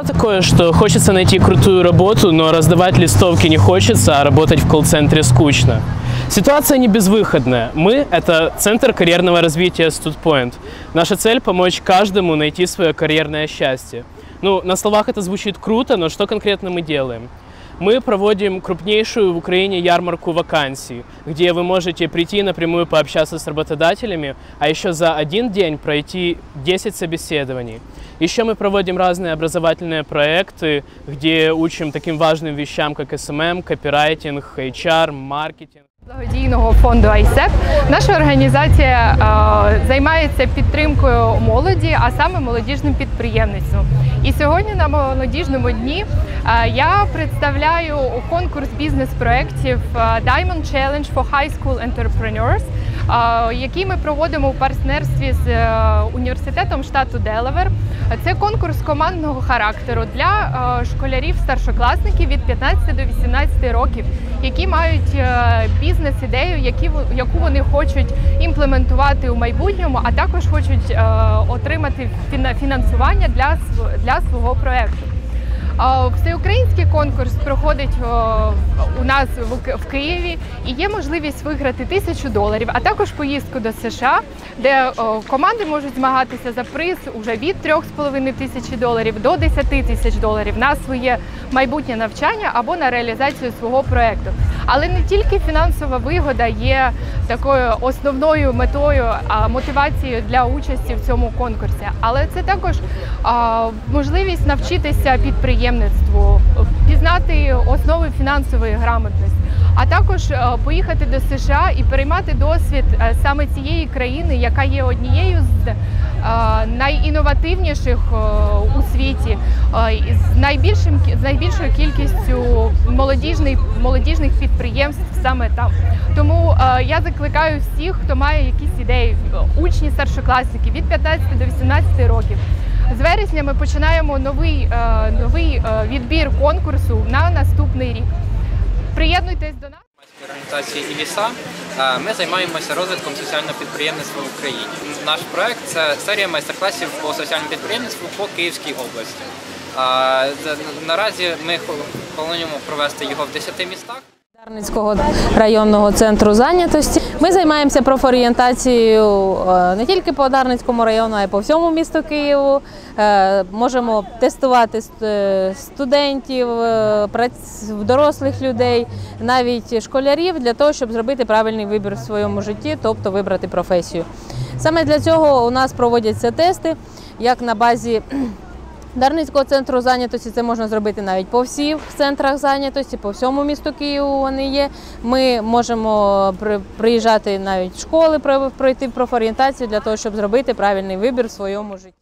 Бывало такое, что хочется найти крутую работу, но раздавать листовки не хочется, а работать в колл-центре скучно. Ситуация не безвыходная. Мы – это Центр карьерного развития StudPoint. Наша цель – помочь каждому найти свое карьерное счастье. Ну, на словах это звучит круто, но что конкретно мы делаем? Мы проводим крупнейшую в Украине ярмарку вакансий, где вы можете прийти напрямую пообщаться с работодателями, а еще за один день пройти 10 собеседований. Еще мы проводим разные образовательные проекты, где учим таким важным вещам, как SMM, копирайтинг, HR, маркетинг. Благодійного фонду ISEP наша організація е, займається підтримкою молоді, а саме молодіжним підприємництвом. І сьогодні на молодіжному дні е, я представляю конкурс бізнес-проєктів е, Diamond Challenge for High School Entrepreneurs, е, який ми проводимо у партнерстві з е, університетом штату Делавер. Це конкурс командного характеру для е, школярів старшокласників від 15 до 18 років, які мають е, бізнес-ідею, яку вони хочуть імплементувати у майбутньому, а також хочуть отримати фіна- фінансування для свого проекту. Всеукраїнський конкурс проходить у нас в Ки- Києві і є можливість виграти тисячу доларів, а також поїздку до США, де команди можуть змагатися за приз уже від 3,5 тисячі доларів до 10 тисяч доларів на своє майбутнє навчання або на реалізацію свого проекту. Але не тільки фінансова вигода є такою основною метою а, мотивацією для участі в цьому конкурсі, але це також можливість навчитися підприємництву, пізнати основи фінансової грамотності, а також е, поїхати до США і переймати досвід е, саме цієї країни, яка є однією з е, найінновативніших у світі, з найбільшим з найбільшою кількістю молодіжних молодіжних підприємств саме там. Тому я закликаю всіх, хто має якісь ідеї, учні, старшокласники від 15 до 18 років. З вересня ми починаємо новий, новий відбір конкурсу на наступний рік. Приєднуйтесь до нас. організації «Івіса» е, ми займаємося розвитком соціального підприємництва в Україні. Наш проект це серія майстер-класів по соціальному підприємництву по Київській області. Е, Наразі ми плануємо провести його в 10 містах. Дарницького районного центру зайнятості. Ми займаємося профорієнтацією е, не тільки по Дарницькому району, а й по всьому місту Києву. Е, Можемо тестувати е, студентів, дорослих людей, навіть школярів для того, щоб зробити правильний вибір в своєму житті, тобто вибрати професію. Саме для цього у нас проводяться тести, як на базі Дарницького центру зайнятості це можна зробити навіть по всіх центрах зайнятості, по всьому місту Києву вони є. Ми можемо при- приїжджати навіть в школи, про- пройти профорієнтацію для того, щоб зробити правильний вибір в своєму житті.